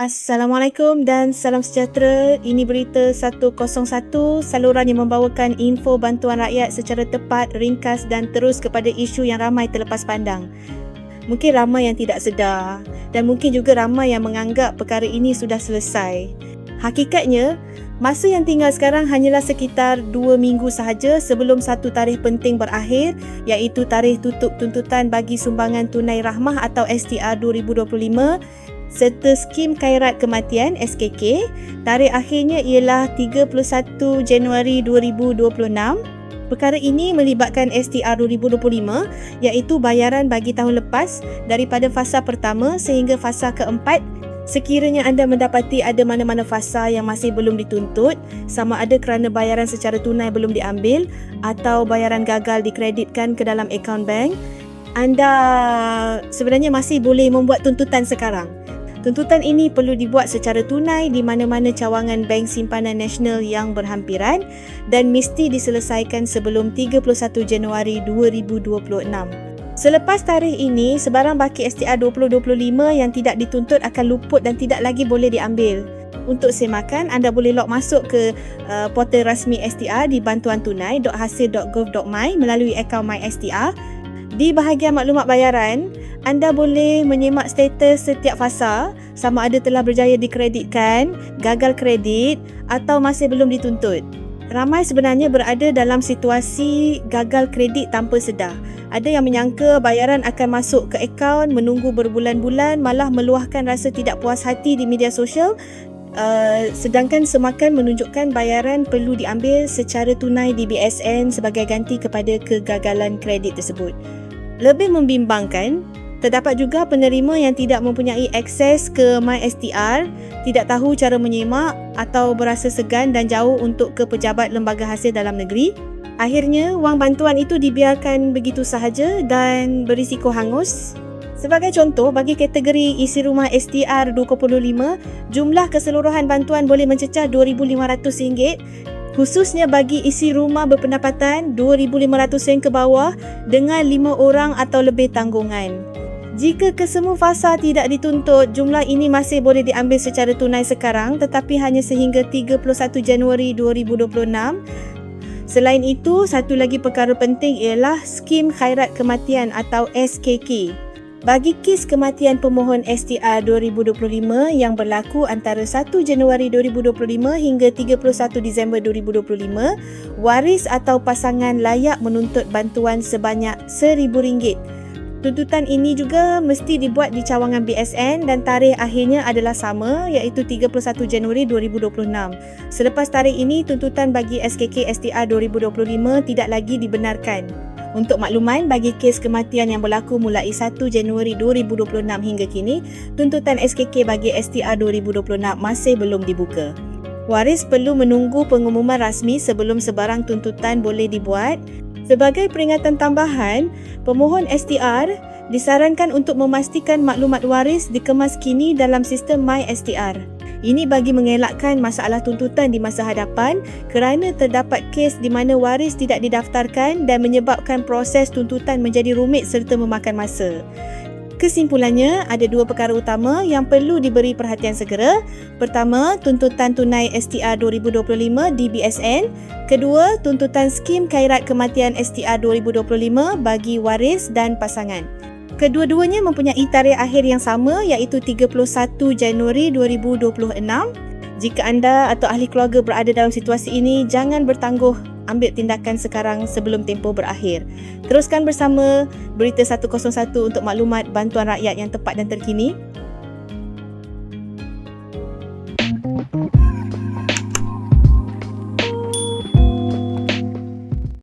Assalamualaikum dan salam sejahtera. Ini berita 101 saluran yang membawakan info bantuan rakyat secara tepat, ringkas dan terus kepada isu yang ramai terlepas pandang. Mungkin ramai yang tidak sedar dan mungkin juga ramai yang menganggap perkara ini sudah selesai. Hakikatnya, masa yang tinggal sekarang hanyalah sekitar 2 minggu sahaja sebelum satu tarikh penting berakhir iaitu tarikh tutup tuntutan bagi sumbangan tunai rahmah atau STR 2025 serta skim khairat kematian SKK tarikh akhirnya ialah 31 Januari 2026 Perkara ini melibatkan STR 2025 iaitu bayaran bagi tahun lepas daripada fasa pertama sehingga fasa keempat. Sekiranya anda mendapati ada mana-mana fasa yang masih belum dituntut sama ada kerana bayaran secara tunai belum diambil atau bayaran gagal dikreditkan ke dalam akaun bank anda sebenarnya masih boleh membuat tuntutan sekarang Tuntutan ini perlu dibuat secara tunai di mana-mana cawangan Bank Simpanan Nasional yang berhampiran dan mesti diselesaikan sebelum 31 Januari 2026. Selepas tarikh ini, sebarang baki STR 2025 yang tidak dituntut akan luput dan tidak lagi boleh diambil. Untuk semakan, anda boleh log masuk ke uh, portal rasmi STR di bantuantunai.hasil.gov.my melalui akaun MySTR. Di bahagian maklumat bayaran, anda boleh menyemak status setiap fasa sama ada telah berjaya dikreditkan, gagal kredit atau masih belum dituntut. Ramai sebenarnya berada dalam situasi gagal kredit tanpa sedar. Ada yang menyangka bayaran akan masuk ke akaun menunggu berbulan-bulan malah meluahkan rasa tidak puas hati di media sosial Uh, sedangkan semakan menunjukkan bayaran perlu diambil secara tunai di BSN sebagai ganti kepada kegagalan kredit tersebut. Lebih membimbangkan, Terdapat juga penerima yang tidak mempunyai akses ke MySTR, tidak tahu cara menyemak atau berasa segan dan jauh untuk ke pejabat lembaga hasil dalam negeri. Akhirnya, wang bantuan itu dibiarkan begitu sahaja dan berisiko hangus. Sebagai contoh, bagi kategori isi rumah STR 2.5, jumlah keseluruhan bantuan boleh mencecah RM2,500 khususnya bagi isi rumah berpendapatan RM2,500 ke bawah dengan 5 orang atau lebih tanggungan. Jika kesemua fasa tidak dituntut, jumlah ini masih boleh diambil secara tunai sekarang tetapi hanya sehingga 31 Januari 2026. Selain itu, satu lagi perkara penting ialah skim khairat kematian atau SKK. Bagi kes kematian pemohon STR 2025 yang berlaku antara 1 Januari 2025 hingga 31 Disember 2025, waris atau pasangan layak menuntut bantuan sebanyak RM1,000 Tuntutan ini juga mesti dibuat di cawangan BSN dan tarikh akhirnya adalah sama iaitu 31 Januari 2026. Selepas tarikh ini, tuntutan bagi SKK STR 2025 tidak lagi dibenarkan. Untuk makluman, bagi kes kematian yang berlaku mulai 1 Januari 2026 hingga kini, tuntutan SKK bagi STR 2026 masih belum dibuka. Waris perlu menunggu pengumuman rasmi sebelum sebarang tuntutan boleh dibuat Sebagai peringatan tambahan, pemohon STR disarankan untuk memastikan maklumat waris dikemas kini dalam sistem MySTR. Ini bagi mengelakkan masalah tuntutan di masa hadapan kerana terdapat kes di mana waris tidak didaftarkan dan menyebabkan proses tuntutan menjadi rumit serta memakan masa. Kesimpulannya, ada dua perkara utama yang perlu diberi perhatian segera. Pertama, tuntutan tunai STR 2025 di BSN. Kedua, tuntutan skim khairat kematian STR 2025 bagi waris dan pasangan. Kedua-duanya mempunyai tarikh akhir yang sama iaitu 31 Januari 2026. Jika anda atau ahli keluarga berada dalam situasi ini, jangan bertangguh ambil tindakan sekarang sebelum tempoh berakhir. Teruskan bersama Berita 101 untuk maklumat bantuan rakyat yang tepat dan terkini.